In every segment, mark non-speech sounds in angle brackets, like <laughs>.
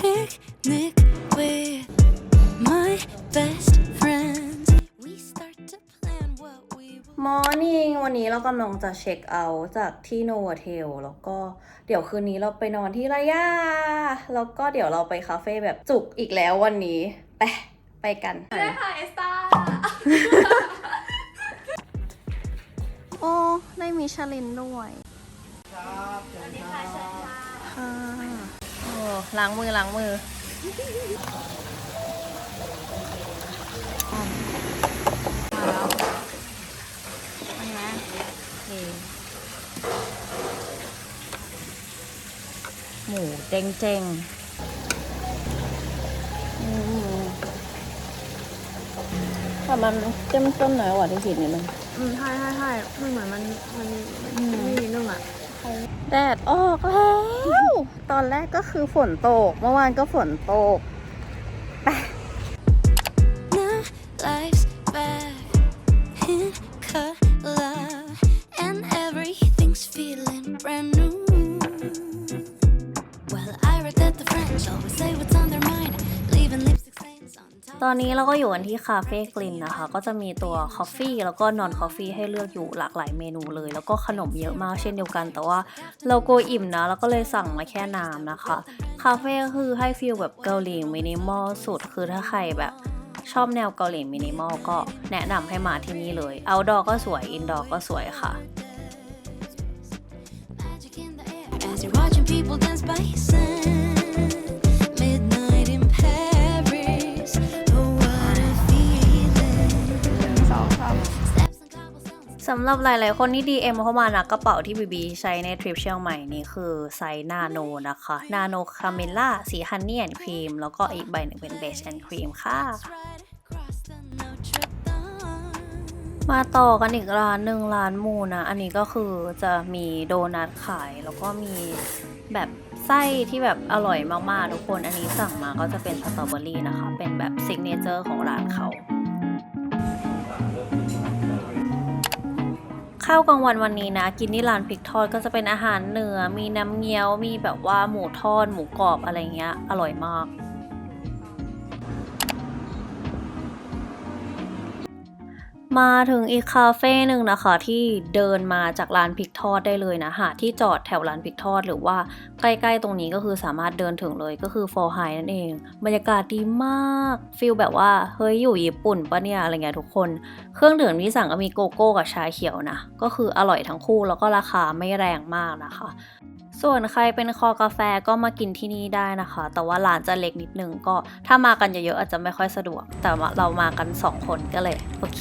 Picnic with my best friends. We start to plan what we มอร์นิ่งวันนี้เรากำลังจะเช็คเอาท์จากที่โนวเทลแล้วก็เดี๋ยวคืนนี้เราไปนอนที่ระยาแล้วก็เดี๋ยวเราไปคาเฟ่แบบจุกอีกแล้ววันนี้ ไป ไปกันค่ะเอสตาโอ้ได้มีชาลินด้วยค่ะ โอ้ล้างมือล้างมืออันนะนี่หมูเจงเจงๆอืมแต่มันเจ้มต้นหน่อยกว่าที่คิดนิดนึงอืมใช่ใช่ใช่มันเหมือนมันมันอืมนี่นิดนึงอะ แดดออกแล้ว ตอนแรกก็คือฝนตก เมื่อวานก็ฝนตก Now life's bad. ตอนนี้เราก็อยู่กันที่คาเฟ่กลินนะคะ ก็จะมีตัวคอฟฟี่แล้วก็นอนคอฟฟี่ให้เลือกอยู่หลากหลายเมนูเลย แล้วก็ขนมเยอะมากเช่นเดียวกัน แต่ว่าเราโกลัวอิ่มนะ แล้วก็เลยสั่งมาแค่น้ำนะคะ คาเฟ่คือให้ฟีลแบบเกาหลีมินิมอลสุด คือถ้าใครแบบชอบแนวเกาหลีมินิมอลก็แนะนำให้มาที่นี่เลย เอาดอก็สวย อินดอก็สวยค่ะ As you're watching people dance by sand. สำหรับหลาย ๆ คนที่ DM เข้ามานะกระเป๋าที่บีบีใช้ในทริปเชียงใหม่นี่คือไซส์นาโนนะคะนาโนคาเมล่าสีฮันนี่แอนครีมแล้วก็อีกใบหนึ่งเป็นเบจแอนครีมค่ะ มาต่อกันอีกร้านหนึ่งร้านมูนะ อันนี้ก็คือจะมีโดนัทขายแล้วก็มีแบบไส้ที่แบบอร่อยมาก ๆ ทุกคนอันนี้สั่งมาก็จะเป็นสตรอเบอรี่นะคะ เป็นแบบซิกเนเจอร์ของร้านเขา ข้าวกลางวันวันนี้นะ กินที่ร้านพริกทอดก็จะเป็นอาหารเหนือ มีน้ำเงี้ยว มีแบบว่าหมูทอด หมูกรอบอะไรเงี้ย อร่อยมาก มาถึงอีกคาเฟ่หนึ่งนะคะ ที่เดินมาจากร้านพริกทอดได้เลยนะหาที่จอดแถวร้านพริกทอด หรือว่าใกล้ๆตรงนี้ก็คือสามารถเดินถึงเลยก็คือ For High นั่นเอง บรรยากาศดีมากฟีลแบบว่าเฮ้ยอยู่ญี่ปุ่นปะเนี่ยอะไรเงี้ยทุกคน เครื่องดื่มที่สั่งก็มีโกโก้กับชาเขียวนะ ก็คืออร่อยทั้งคู่แล้วก็ราคาไม่แรงมากนะคะ ส่วนใครเป็นคอกาแฟก็มากินที่นี่ได้นะคะ แต่ว่าร้านจะเล็กนิดนึงก็ถ้ามากันเยอะๆอาจจะไม่ค่อยสะดวก แต่เรามากันสองคนก็เลย โอเค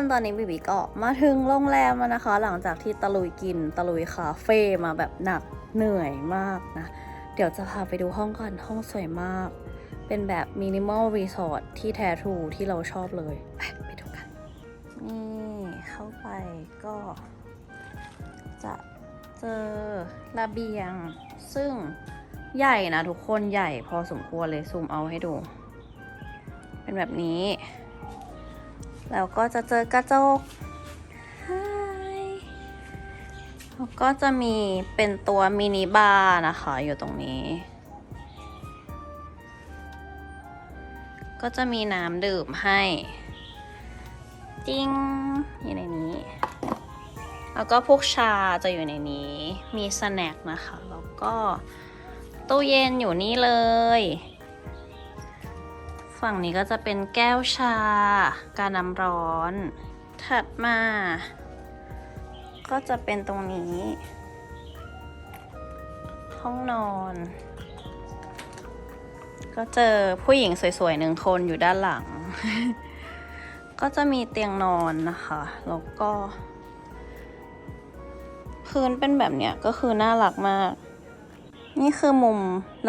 คนตอนนี้บีบีก็มาถึงโรงแรมแล้วนะคะ หลังจากที่ตะลุยกินตะลุยคาเฟ่มาแบบหนักเหนื่อยมากนะ เดี๋ยวจะพาไปดูห้องกันห้องสวยมาก เป็นแบบมินิมอลรีสอร์ทที่แท้ทรูที่เราชอบเลยไปไปดูกัน นี่เข้าไปก็ จะเจอระเบียง ซึ่งใหญ่นะทุกคนใหญ่พอสมควรเลยซูมเอาให้ดู เป็นแบบนี้ แล้วก็จะเจอกระจกแล้วก็จะมีเป็นตัวมินิบาร์นะคะ อยู่ตรงนี้ ก็จะมีน้ำดื่มให้จิง อยู่ในนี้ แล้วก็พวกชาจะอยู่ในนี้ มีสแน็คนะคะ แล้วก็ตู้เย็นอยู่นี่เลย ฝั่งนี้ก็จะเป็นแก้วชา การน้ำร้อน ถัดมา ก็จะเป็นตรงนี้ ห้องนอน ก็เจอผู้หญิงสวยๆหนึ่งคนอยู่ด้านหลัง ก็จะมีเตียงนอนนะคะ แล้วก็พื้นเป็นแบบเนี้ยก็คือน่ารักมาก นี่คือมุม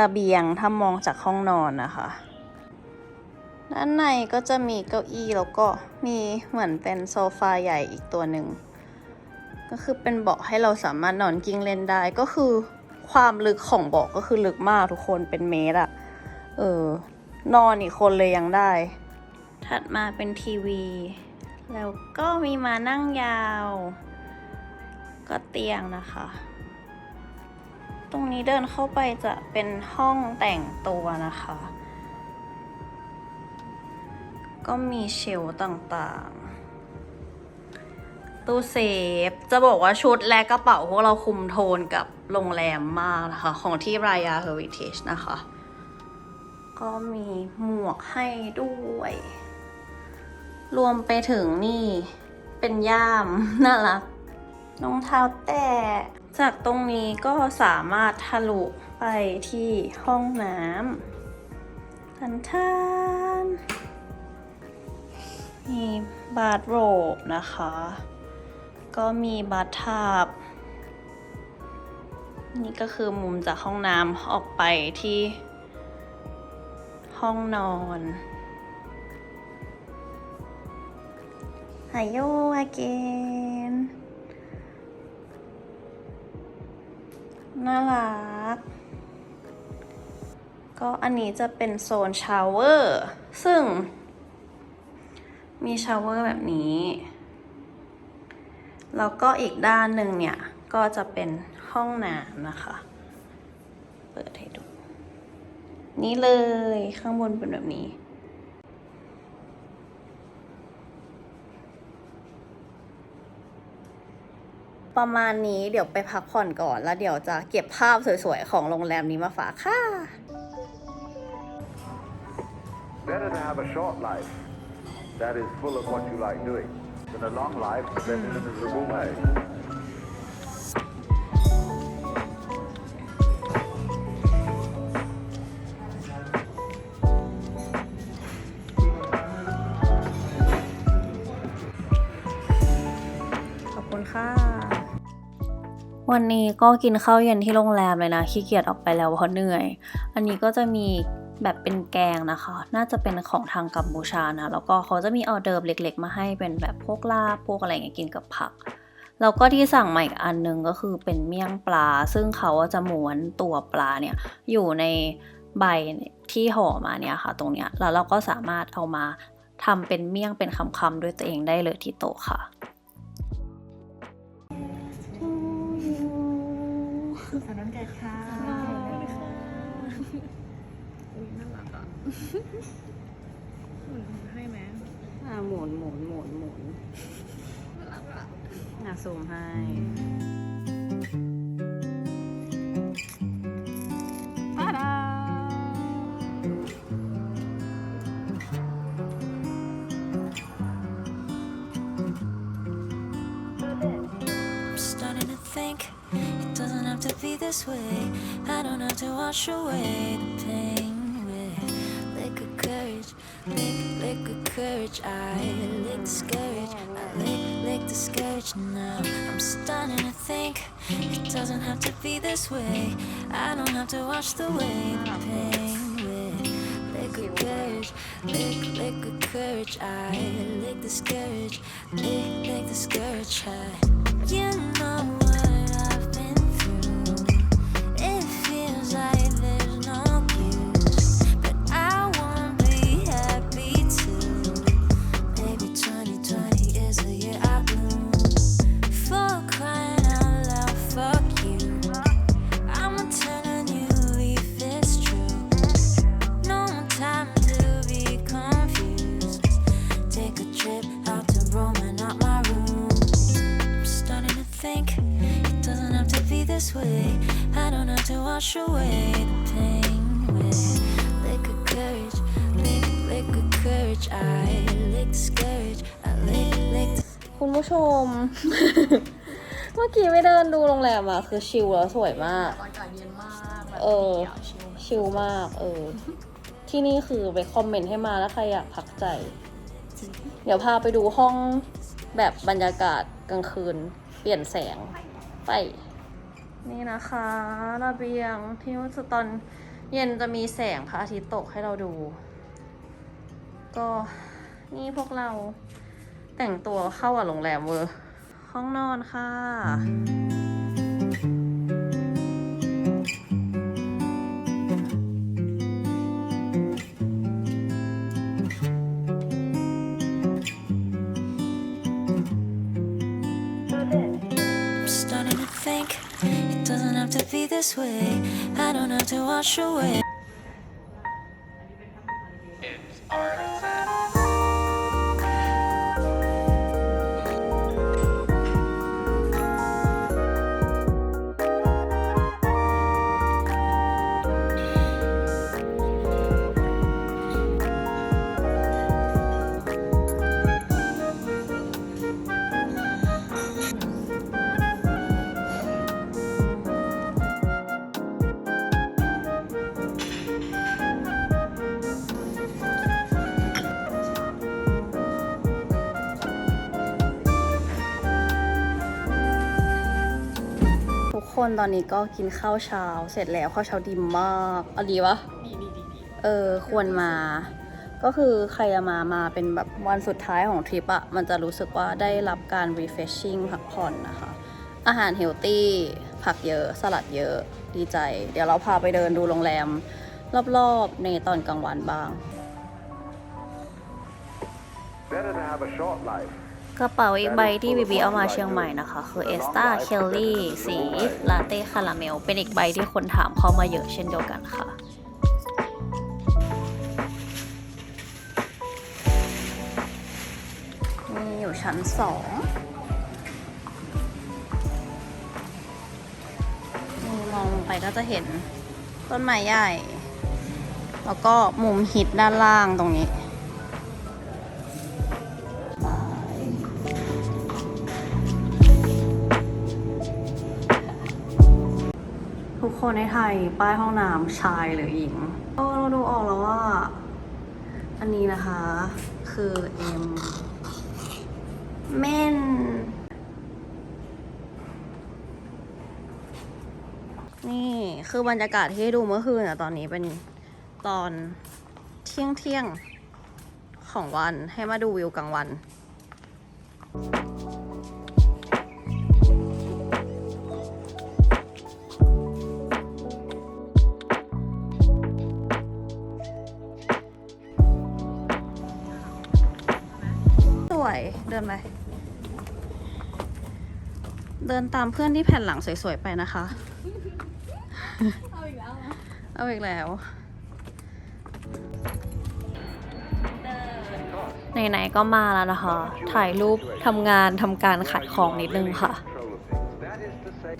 ระเบียงถ้ามองจากห้องนอนนะคะ ด้านในก็จะมีเก้าอี้แล้วก็มีเหมือนเป็นโซฟาใหญ่อีกตัวหนึ่ง ก็คือเป็นเบาะให้เราสามารถนอนกิ้งเล่นได้ก็คือความลึกของเบาะก็คือลึกมากทุกคนเป็นเมตรอะเออนอนอีกคนเลยยังได้ ถัดมาเป็นทีวี แล้วก็มีมานั่งยาว ก็เตียงนะคะ ตรงนี้เดินเข้าไปจะเป็นห้องแต่งตัวนะคะ ก็มีเชลต่างๆ ตู้เซฟ จะบอกว่าชุดและกระเป๋าพวกเราคุมโทนกับโรงแรมมากนะคะ ของที่รายาเฮอริเทจนะคะ ก็มีหมวกให้ด้วย รวมไปถึงนี่เป็นย่าม น่ารักรองเท้าแตะจากตรงนี้ก็สามารถทะลุไปที่ห้องน้ำทันทา มีบาร์โรบนะคะ ก็มีบาร์ทับนี่ก็คือมุมจากห้องน้ำออกไปที่ห้องนอนไฮโย again น่ารัก ก็อันนี้จะเป็นโซนชาวเวอร์ ซึ่ง มีชาวเวอร์แบบนี้ แล้วก็อีกด้านหนึ่งเนี่ย ก็จะเป็นห้องน้ำนะคะ เปิดให้ดู นี่เลยข้างบนเป็นแบบนี้ ประมาณนี้เดี๋ยวไปพักผ่อนก่อน แล้วเดี๋ยวจะเก็บภาพสวยๆ ของโรงแรมนี้มาฝากค่ะ Better to have a short life that is full of what you like doing than a long life spent in a miserable way. ขอบคุณค่ะวันนี้ก็กินข้าวเย็นที่โรงแรมเลยนะขี้เกียจออกไปแล้วเพราะเหนื่อย อันนี้ก็จะมี แบบเป็นแกงนะคะ น่าจะเป็นของทางกัมพูชานะ แล้วก็เขาจะมีออเดิร์ฟเล็ก ๆ มาให้เป็นแบบพวกลาบพวกอะไรอย่างเงี้ยกินกับผัก แล้วก็ที่สั่งมาอีกอันนึงก็คือเป็นเมี่ยงปลา ซึ่งเขาจะม้วนตัวปลาเนี่ยอยู่ในใบที่ห่อมาเนี่ยค่ะ ตรงเนี้ย แล้วเราก็สามารถเอามาทำเป็นเมี่ยงเป็นคำๆด้วยตัวเองได้เลยที่โต๊ะค่ะสารนเกิดค่ะ <laughs> หมุนให้ไหม อ่าหมุนหมุนหมุนหมุนอ่ะซูมให้ ตาดา I'm starting to think it doesn't have to be this way. I don't have to wash away the pain with liquid courage, lick, liquid courage. I lick discourage, I lick, lick discourage. Now I'm starting to think it doesn't have to be this way. I don't have to wash away the pain with lick liquid courage, lick, lick liquid courage. I lick discourage, lick, lick discourage. I, you know คุณผู้ชม เมื่อกี้ไม่เดินดูโรงแรมอะคือชิลแล้วสวยมาก อากาศเย็นมากแบบเออ ดีะชิลชิลมาก เออ ที่นี่คือไปคอมเมนต์ให้มาแล้วใครอยากพักใจเดี๋ยวพาไปดูห้องแบบบรรยากาศกลางคืน เปลี่ยนแสง ไป นี่นะคะระเบียงที่ว่าจะตอนเย็นจะมีแสงพระอาทิตย์ตกให้เราดู ก็นี่พวกเรา แต่งตัวเข้ากับโรงแรมเวอร์ห้องนอนค่ะ I'm starting to think it doesn't have to be this way. I don't have to wash away. คนตอนนี้ก็กินข้าวเช้า เสร็จแล้วข้าวเช้าดีมากเอาดีปะดีดีดีดีเออควรมา ก็คือใครจะมามาเป็นแบบวันสุดท้ายของทริปอะมันจะรู้สึกว่าได้รับการ refreshing พักผ่อนนะคะ อาหารเฮลตี้ผักเยอะสลัดเยอะดีใจ เดี๋ยวเราพาไปเดินดูโรงแรม รอบๆ ในตอนกลางวันบ้าง Better to have a short life กระเป๋าอีกใบที่บีบีเอามาเชียงใหม่นะคะ คือเอสตาเคลลี่สีลาเต้คาราเมล เป็นอีกใบที่คนถามเข้ามาเยอะเช่นเดียวกันค่ะนี่อยู่ชั้นสองนี่มองลงไปก็จะเห็นต้นไม้ใหญ่ แล้วก็มุมฮิตด้านล่างตรงนี้ คนในไทยป้ายห้องน้ำชายหรือหญิงก็เราดูออกแล้วว่า อันนี้นะคะ คือเอ็มเม่นนี่คือบรรยากาศที่ดูเมื่อคืนอะตอนนี้เป็นตอนเที่ยงเที่ยงของวันให้มาดูวิวกลางวัน วย เดินไป เดินตามเพื่อนที่แผ่นหลังสวยๆไปนะคะ เอาอีกแล้วเหรอเอาอีกแล้ว ไหนๆก็มาแล้วนะคะ ถ่ายรูปทำงานทำการขายของนิดนึงค่ะ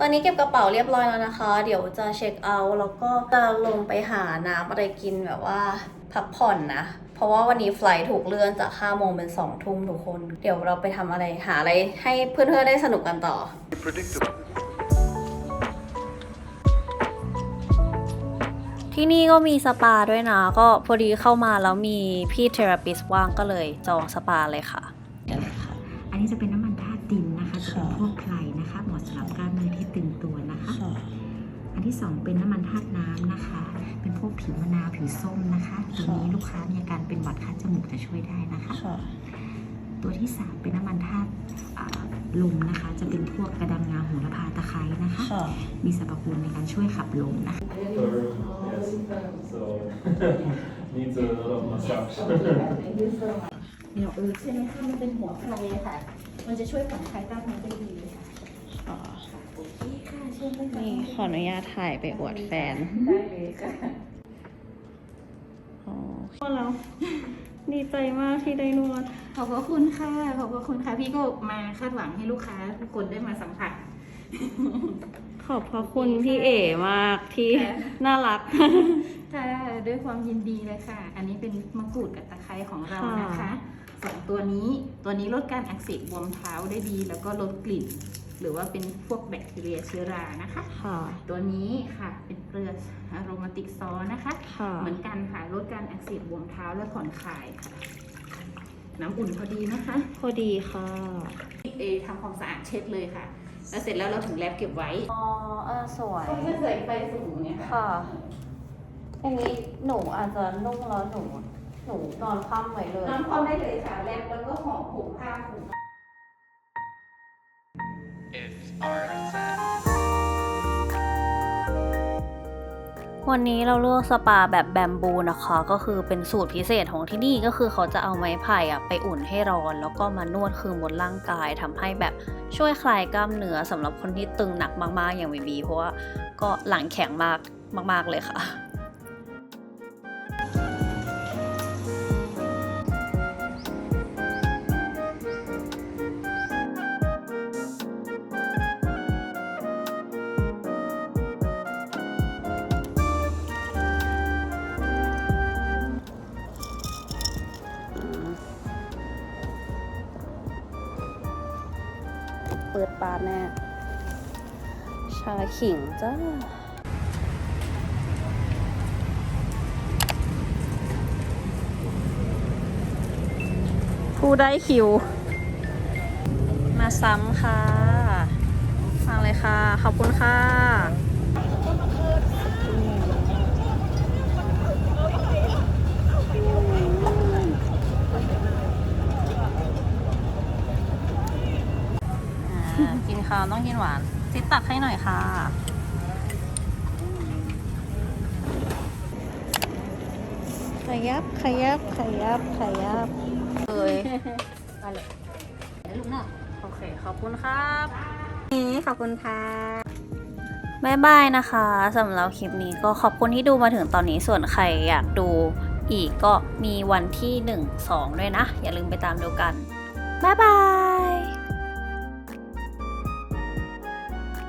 ตอนนี้เก็บกระเป๋าเรียบร้อยแล้วนะคะ เดี๋ยวจะเช็คเอาท์แล้วก็จะลงไปหาน้ำอะไรกินแบบว่าพักผ่อนนะ เพราะว่าวันนี้ไฟลท์ถูกเลื่อนจาก5โมงเป็น2ทุ่มทุกคน เดี๋ยวเราไปทำอะไรหาอะไรให้เพื่อนๆได้สนุกกันต่อ predictable. ที่นี่ก็มีสปาด้วยนะ ก็พอดีเข้ามาแล้วมีพี่เทราปิสว่างก็เลยจองสปาเลยค่ะ อันนี้จะเป็นน้ำมันธาตุดินนะคะจะเป็นพวกไพร ที่สองเป็นน้ำมันธาตุน้ำนะคะ เป็นพวกผิวมะนาวผิวส้มนะคะตัวนี้ลูกค้ามีอาการเป็นหวัดคัดจมูกจะช่วยได้นะคะตัวที่สามเป็นน้ำมันธาตุอ่าลมนะคะ จะเป็นพวกกระดังงาโหระพาตะไคร้นะคะ มีสรรพคุณในการช่วยขับลมนะคะ Third, yes. So needs a lot of massage. เหนียวเอิร์กใช่ไหมคะมันเป็นหัวไพรค่ะ มันจะช่วยผ่อนคลายกล้ามเนื้อได้ดีเลยค่ะโอเคค่ะเชิญเลยค่ะ นี่ขออนุญาตถ่ายไปอวดแฟน ได้เลยค่ะอ๋อแล้วดีใจมากที่ได้นวด ขอบพระคุณค่ะ ขอบพระคุณค่ะ พี่ก็มาคาดหวังให้ลูกค้าทุกคนได้มาสัมผัส ขอบพระคุณพี่เอ๋มากที่ค่ะน่ารัก ค่ะ ด้วยความยินดีเลยค่ะ อันนี้เป็นมะกรูดกับตะไคร้ของเรานะคะค่ะสองตัวนี้ ตัวนี้ลดการอักเสบบวมเท้าได้ดี แล้วก็ลดกลิ่น หรือว่าเป็นพวกแบคทีเรียเชื้อรานะคะ ค่ะ ตัวนี้ค่ะเป็นเกลืออโรมาติกซอสนะคะ ค่ะ เหมือนกันค่ะลดการอักเสบบวมเท้าและผ่อนคลายค่ะ น้ำอุ่นพอดีนะคะพอดีค่ะ เอทำความสะอาดเช็ดเลยค่ะ แล้วเสร็จแล้วเราถึงแลบเก็บไว้อ๋อ เออ สวยเขาจะใส่ไฟสูงเนี่ยค่ะ ค่ะ อย่างนี้หนูอาจจะนุ่งแล้วหนู หนูนอนคว่ำไว้เลย น้ำความได้เลยค่ะแลบแล้วก็ห่อผูกผ้าผูก วันนี้เราเลือกสปาแบบแบมบูนะคะ ก็คือเป็นสูตรพิเศษของที่นี่ก็คือเขาจะเอาไม้ไผ่อะไปอุ่นให้ร้อน แล้วก็มานวดคือบนร่างกายทำให้แบบช่วยคลายกล้ามเนื้อสำหรับคนที่ตึงหนักมากๆอย่างบีบีเพราะว่าก็หลังแข็งมากมาก ๆเลยค่ะ เปิดปานแน่ ชาขิงจ้าผู้ได้คิว มาซ้ำค่ะ ฟังเลยค่ะ ขอบคุณค่ะ อ่ากินข้าวต้องกินหวานซิดตักให้หน่อยค่ะ ขยับขยับขยับขยับเอ้ยไปเลยลูกเนาะโอเค ขอบคุณครับขอบคุณค่ะบายบายนะคะสำหรับคลิปนี้ก็ขอบคุณที่ดูมาถึงตอนนี้ส่วนใครอยากดูอีกก็มีวันที่ 1 2 ด้วยนะ อย่าลืมไปตามดูกัน บ๊ายบาย